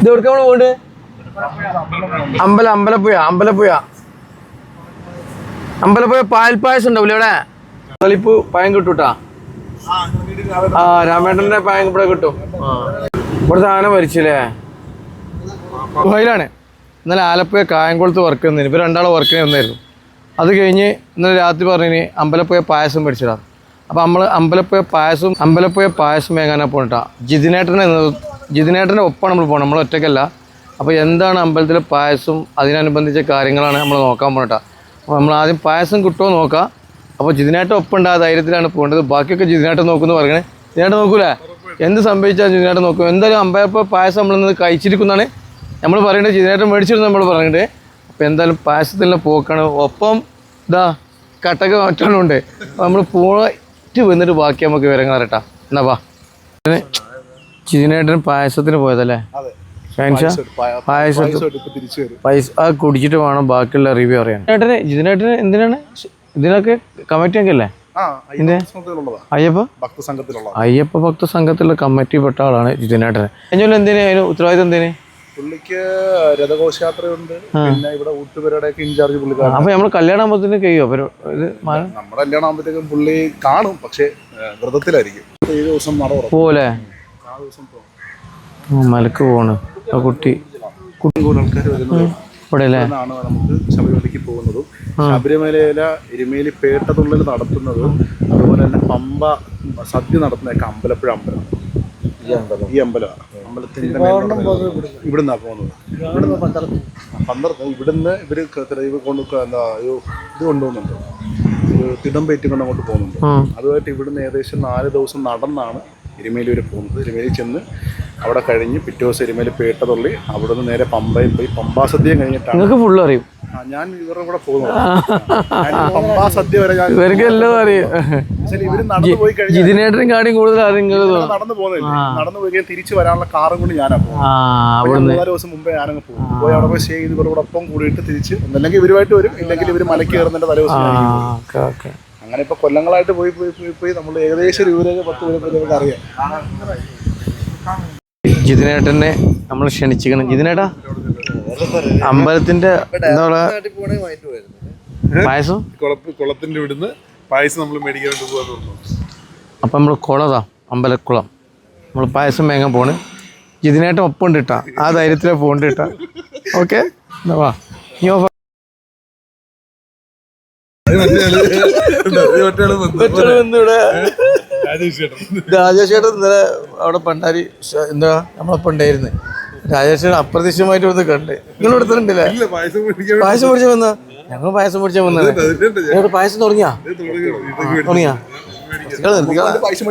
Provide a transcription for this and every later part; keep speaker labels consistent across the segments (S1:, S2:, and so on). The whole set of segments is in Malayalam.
S1: ഇത് എവിടേക്ക് നമ്മൾ അമ്പല അമ്പലപ്പുഴ അമ്പലപ്പുഴ. അമ്പലപ്പുഴ പാൽപ്പായസം ഉണ്ടാവില്ലേ ഇവിടെ കളിപ്പ് പയം കിട്ടൂട്ടാ ആ രാമേട്ടന്റെ പയം ഇവിടെ കിട്ടും. ഇവിടെ ആന മരിച്ചില്ലേ? വയലാണ്. ഇന്നലെ ആലപ്പുഴ കായംകുളത്ത് വർക്ക് ചെയ്യുന്നതിന് ഇപ്പൊ രണ്ടാളെ വർക്കിന് വന്നായിരുന്നു. അത് കഴിഞ്ഞ് ഇന്നലെ രാത്രി പറഞ്ഞിന് അമ്പലപ്പുഴ പായസം മേടിച്ചിടാം അപ്പോൾ നമ്മൾ അമ്പലപ്പുഴ പായസം അമ്പലപ്പുഴ പായസം വേങ്ങാനാണ് പോണിട്ടാ. ജിതിനേട്ടനെ ജിതിനേട്ടന്റെ ഒപ്പാണ് നമ്മൾ പോകുന്നത് നമ്മൾ ഒറ്റയ്ക്കല്ല. അപ്പോൾ എന്താണ് അമ്പലത്തിലെ പായസം അതിനനുബന്ധിച്ച കാര്യങ്ങളാണ് നമ്മൾ നോക്കാൻ പോകട്ടാ അപ്പോൾ നമ്മൾ ആദ്യം പായസം കിട്ടുമോ നോക്കാം. അപ്പോൾ ജിതിനേട്ടൻ ഒപ്പുണ്ട് ആ ധൈര്യത്തിലാണ് പോകേണ്ടത്. ബാക്കിയൊക്കെ ജിതിനേട്ടൻ നോക്കുമെന്ന് പറയണേ. ജിതിനേട്ടൻ നോക്കൂലേ? എന്ത് സംഭവിച്ചാൽ ജിതിനേട്ടൻ നോക്കും? എന്തായാലും അമ്പലപ്പുഴ പായസം നമ്മളിന്ന് കഴിച്ചിരിക്കുന്നതാണ്. നമ്മൾ പറയേണ്ടത് ജിതിനേട്ടൻ മേടിച്ചിരുന്നു നമ്മൾ പറയുന്നത് അപ്പോൾ എന്തായാലും പായസത്തിലുള്ള പോക്കാണ്. ഒപ്പം ഇതാ കട്ടക മറ്റുണ്ട് അപ്പോൾ നമ്മൾ പോയിട്ട് വന്നിട്ട് ബാക്കി നമുക്ക് വിവരങ്ങൾ അറിയട്ടാ എന്നാ വാ. ജിതിനേട്ടൻ പായസത്തിന് പോയതല്ലേ? ആ കുടിച്ചിട്ട് വേണം ബാക്കിയുള്ള റിവ്യൂ അറിയാൻ. ചേട്ടന് ജിതിനേട്ടന് എന്തിനാണ്? ഇതിനൊക്കെ കമ്മിറ്റി
S2: സംഘത്തിലുള്ളതാ.
S1: അയ്യപ്പ?
S2: ഭക്തസംഘത്തിലുള്ള
S1: അയ്യപ്പ ഭക്ത സംഘത്തിലെ കമ്മിറ്റി പെട്ട ആളാണ് ജിതിനേട്ടന് എഞ്ഞോലും എന്തിനു? അതിന് ഉത്തരവാദിത്തം എന്തിനു?
S2: പുള്ളിക്ക് രഥഘോഷയാത്രയുണ്ട്. പിന്നെ ഇവിടെ ഊട്ടുപേരുടെയൊക്കെ ഇൻചാർജ് പുള്ളിക്കാരൻ
S1: അപ്പൊ നമ്മൾ കല്യാണാകുമ്പത്തിന് കഴിയോ ഇത്
S2: നമ്മുടെ കല്യാണം ആകുമ്പോഴത്തേക്കും പുള്ളി കാണും പക്ഷെ വ്രതത്തിലായിരിക്കും. ഏഴ് ദിവസം നട
S1: പോലെ മലക്ക് പോണ് ആ കുട്ടി. ഇവിടെ അല്ലേ
S2: ആണ് നമുക്ക് ശബരിമലയ്ക്ക് പോകുന്നതും. ശബരിമലയിലെ എരുമേലി പേട്ടതുള്ളിൽ നടത്തുന്നതും അതുപോലെ തന്നെ പമ്പ സദ്യ നടത്തുന്നതൊക്കെ അമ്പലപ്പുഴ അമ്പലം. ഈ അമ്പലമാണ് അമ്പലത്തിന്റെ ഇവിടുന്നാ. പോകുന്നത്. ഇവിടുന്ന് പന്തളത്ത്. ഇവിടുന്ന് ഇവർ കൊണ്ട് എന്താ ഒരു ഇത് കൊണ്ടുപോകുന്നുണ്ട്. ഒരു തിടമ്പേറ്റി കൊണ്ട് അങ്ങോട്ട് പോകുന്നുണ്ട്. അതുമായിട്ട് ഇവിടുന്ന് ഏകദേശം നാല് ദിവസം നടന്നാണ് എരുമേലി വരെ പോകുന്നത്. എരുമേലി ചെന്ന് അവിടെ കഴിഞ്ഞ് പിറ്റേ ദിവസം എരുമേലി പേട്ട പേട്ടതുള്ളി അവിടെ നിന്ന് നേരെ പമ്പയിൽ പോയി. പമ്പാ സദ്യ കഴിഞ്ഞിട്ടാണ്.
S1: നിങ്ങൾക്ക് ഫുള്ള് അറിയും.
S2: ഞാൻ ഇവരുടെ കൂടെ പോകുന്നത്. പമ്പാ സദ്യ വരെ ഞാൻ
S1: ഇവർക്ക് എല്ലാം അറിയാം.
S2: ഇവർ നടന്നു പോയി കഴിഞ്ഞാൽ
S1: കൂടുതൽ
S2: നടന്നു പോകുന്നില്ല. നടന്നു പോയി കഴിഞ്ഞാൽ തിരിച്ചു വരാനുള്ള കാറും കൊണ്ട് ഞാനാ പോകും മൂന്നാൽ ദിവസം മുമ്പേ ഞാനങ്ങ് പോകും. പോയി അവിടെ പോയി സ്റ്റേ ചെയ്ത് ഇവരോടൊപ്പം കൂടിയിട്ട് തിരിച്ച് ഒന്നല്ലെങ്കിൽ ഇവരുമായിട്ട് വരും. ഇല്ലെങ്കിൽ ഇവർ മലക്ക് കയറുന്നതിന്റെ തലേ ദിവസം അങ്ങനെ ഇപ്പൊ കൊല്ലങ്ങളായിട്ട് പോയി പോയി പോയി പോയി. നമ്മൾ ഏകദേശം ഒരു ഇവരൊക്കെ പത്ത് പേരെ നമുക്ക് അറിയാം.
S1: ജിതിനേട്ടനെ നമ്മൾ ക്ഷണിച്ചിക്കണം ജിതിനേട്ടാ അമ്പലത്തിന്റെ എന്താ പറയാ? പായസം?
S2: കുളത്തിന്റെ ഇവിടുന്ന് പായസം നമ്മൾ മേടിക്കാൻ വേണ്ടി പോകാൻ
S1: അപ്പം നമ്മൾ കുളതാ അമ്പലക്കുളം. നമ്മൾ പായസം മേങ്ങാൻ പോണ്. ജിതിനേട്ടൻ ഒപ്പം ഉണ്ട് ഇട്ടാ ആ ധൈര്യത്തിലെ പോണ്ട് ഇട്ടാ ഓക്കെ? എന്നാ വാ. നീ രാജേഷ് ചേട്ടൻ ഇന്നലെ അവിടെ പണ്ടാരി എന്താ നമ്മളൊപ്പം ഉണ്ടായിരുന്നു. രാജേഷ് ചേട്ടൻ അപ്രതീക്ഷിതമായിട്ട് വന്ന് കണ്ട്. നിങ്ങൾ എടുത്തിട്ടുണ്ടല്ലേ
S2: പായസം
S1: പിടിച്ച വന്ന. ഞങ്ങൾ പായസം പിടിച്ച വന്നത് പായസം തുടങ്ങിയാ? തുടങ്ങിയാ?
S2: പായസം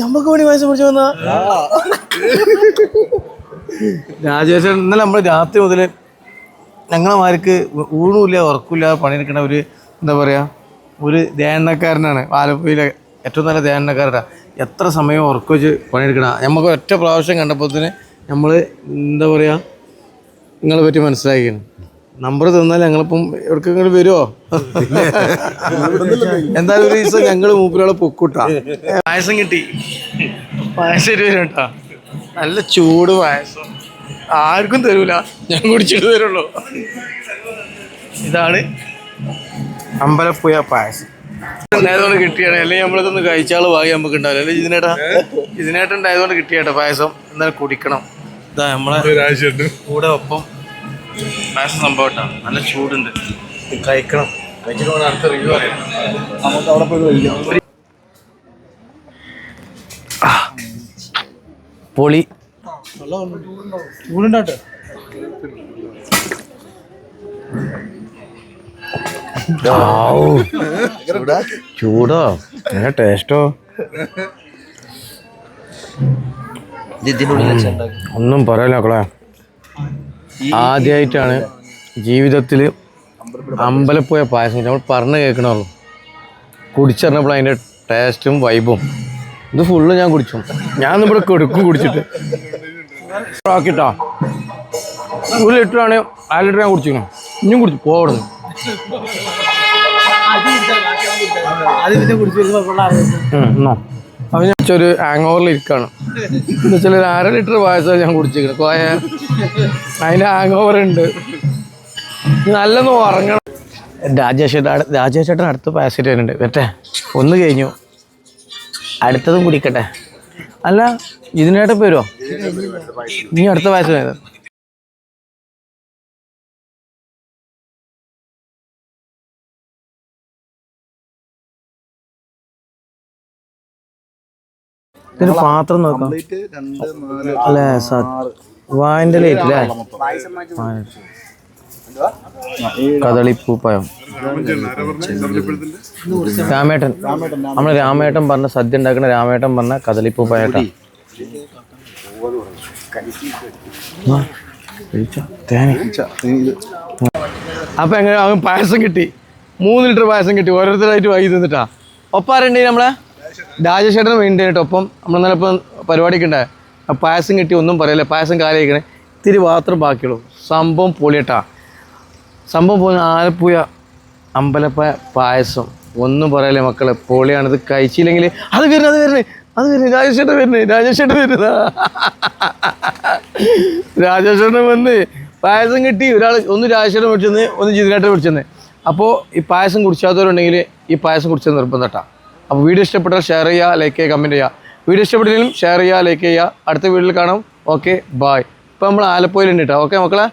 S1: ഞമ്മക്ക് വേണ്ടി പൈസ പിടിച്ചു വന്ന? രാജേഷ് ഇന്നലെ നമ്മൾ രാത്രി മുതൽ ഞങ്ങളമാർക്ക് ഊണുമില്ല ഉറക്കില്ല പണിയെടുക്കണ ഒരു എന്താ പറയുക ഒരു ധ്യാനക്കാരനാണ്. ആലപ്പുഴയിലെ ഏറ്റവും നല്ല ധ്യാനക്കാരനാണ് എത്ര സമയം ഉറക്കം വെച്ച് പണിയെടുക്കണ? നമുക്ക് ഒറ്റ പ്രാവശ്യം കണ്ടപ്പോൾ തന്നെ നമ്മൾ എന്താ പറയുക നിങ്ങളെ പറ്റി മനസ്സിലാക്കിയാണ് നമ്പർ തന്നാൽ ഞങ്ങളിപ്പം എവിടേക്കെങ്കിലും വരുമോ എന്തായാലും ഒരു ദിവസം ഞങ്ങൾ മൂപ്പരാളെ പൊക്കൂട്ടാ. പായസം കിട്ടി. പായസം ഇരുപത് കേട്ടാ നല്ല ചൂട് പായസം. ആർക്കും തരൂല. ഞാൻ കുടിച്ചിട്ട് തരുള്ളൂ. ഇതാണ് അമ്പലപ്പുഴ പായസം. ഉണ്ടായതുകൊണ്ട് കിട്ടിയാണ്. അല്ലെങ്കിൽ നമ്മളിതൊന്ന് കഴിച്ചാൽ വാങ്ങി നമുക്ക് ഉണ്ടാവില്ല. അല്ലെങ്കിൽ ഇതിനേട്ടാ ഇതിനേട്ടൻ ഉണ്ടായതുകൊണ്ട് കിട്ടിയേട്ടാ പായസം. എന്നാൽ കുടിക്കണം. ഇതാ നമ്മളെ കൂടെ ഒപ്പം പായസം സംഭവം നല്ല ചൂടുണ്ട്. കഴിക്കണം. കഴിച്ചിട്ട് അടുത്ത റിവ്യൂ പറയാം.
S2: നമുക്ക് അവിടെ പോയി കഴിക്കാം.
S1: പൊളി.
S2: ചൂടുണ്ടാട്ടെ
S1: ചൂടോ? നല്ല ടേസ്റ്റോ? ഒന്നും പറയല മക്കളെ. ആദ്യമായിട്ടാണ് ജീവിതത്തിൽ പോയ പായസം നമ്മൾ പറഞ്ഞു കേൾക്കണമല്ലോ കുടിച്ചറിഞ്ഞപ്പോൾ അതിന്റെ ടേസ്റ്റും വൈബും ഇത് ഫുള്ള് ഞാൻ കുടിച്ചു. ഞാൻ ഇവിടെ കൊടുക്കും കുടിച്ചിട്ട്. ആക്കിട്ടാ ഒരു ലിറ്ററാണ് അര ലിറ്റർ ഞാൻ കുടിച്ചിരുന്നു ഇനിയും കുടിച്ചു
S3: അത് കുടിച്ചു വരുമ്പോൾ
S1: അപ്പം ഞാൻ ഒരു ഹാങ് ഓവറിൽ ഇരിക്കുകയാണ് എന്ന് വെച്ചാൽ ഒരു അര ലിറ്റർ പായസം ഞാൻ കുടിച്ചിരിക്കണം. കോയ അതിന് ഹാങ് ഓവർ ഉണ്ട് നല്ലൊന്ന് ഉറങ്ങണം. രാജേഷ് രാജേഷ് ചേട്ടൻ അടുത്ത പായസം വരുന്നുണ്ട്. പറ്റേ ഒന്ന് കഴിഞ്ഞു. അടുത്തതും കുടിക്കട്ടെ. അല്ല ഇതിനായിട്ട് വരുമോ ഇനി അടുത്ത വയസ്സ് ഇതിന് പാത്രം നോക്കാം. അല്ലേ വായന്റെ ലേറ്റ് അല്ലേ കദളിപ്പൂപ്പഴം രാമേട്ടൻ. നമ്മൾ രാമേട്ടൻ പറഞ്ഞ സദ്യ ഉണ്ടാക്കുന്ന രാമേട്ടൻ പറഞ്ഞ കദളിപ്പൂപ്പഴട്ടാ അപ്പൊ എങ്ങനെ അവൻ പായസം കിട്ടി? മൂന്ന് ലിറ്റർ പായസം കിട്ടി. ഓരോരുത്തരായിട്ട് വൈകി തന്നിട്ടാ. ഒപ്പാരുണ്ട് നമ്മളെ? രാജശേഖരൻ വേണ്ടി കേട്ടോ ഒപ്പം. നമ്മൾ ഇന്നലെ പരിപാടിക്ക് ഉണ്ടായ. പായസം കിട്ടി ഒന്നും പറയല്ലേ. പായസം കാലിക്കണേ ഇത്തിരി മാത്രം ബാക്കിയുള്ളൂ. സംഭവം പൊളിയട്ടാ. സംഭവം പോകുന്ന ആലപ്പുഴ അമ്പലപ്പ പായസം. ഒന്നും പറയല്ലേ മക്കളെ പൊളിയാണിത് കഴിച്ചില്ലെങ്കിൽ അത് വരുന്നത് അത് വരുന്നത് അത് വരുന്നത് രാജേഷേട്ടൻ വരുന്നത് രാജേഷേട്ടൻ വരുന്നത് രാജേഷേട്ടൻ വന്ന് പായസം കിട്ടി ഒരാൾ ഒന്ന് രാജേഷേട്ടൻ പിടിച്ചെന്ന് ഒന്ന് ജിതിനേട്ടൻ പിടിച്ചെന്ന് അപ്പോൾ ഈ പായസം കുടിച്ചാത്തവരുണ്ടെങ്കിൽ ഈ പായസം കുടിച്ചത് നിർബന്ധട്ടാ. അപ്പോൾ വീഡിയോ ഇഷ്ടപ്പെട്ടാൽ ഷെയർ ചെയ്യുക ലൈക്ക് ചെയ്യുക കമന്റ് ചെയ്യുക വീഡിയോ ഇഷ്ടപ്പെട്ടില്ലെങ്കിലും ഷെയർ ചെയ്യുക ലൈക്ക് ചെയ്യുക അടുത്ത വീഡിയോയിൽ കാണാം. ഓക്കെ ബായ് ഇപ്പോൾ നമ്മൾ ആലപ്പുഴയിലുണ്ട് കേട്ടോ. ഓക്കെ മക്കളെ?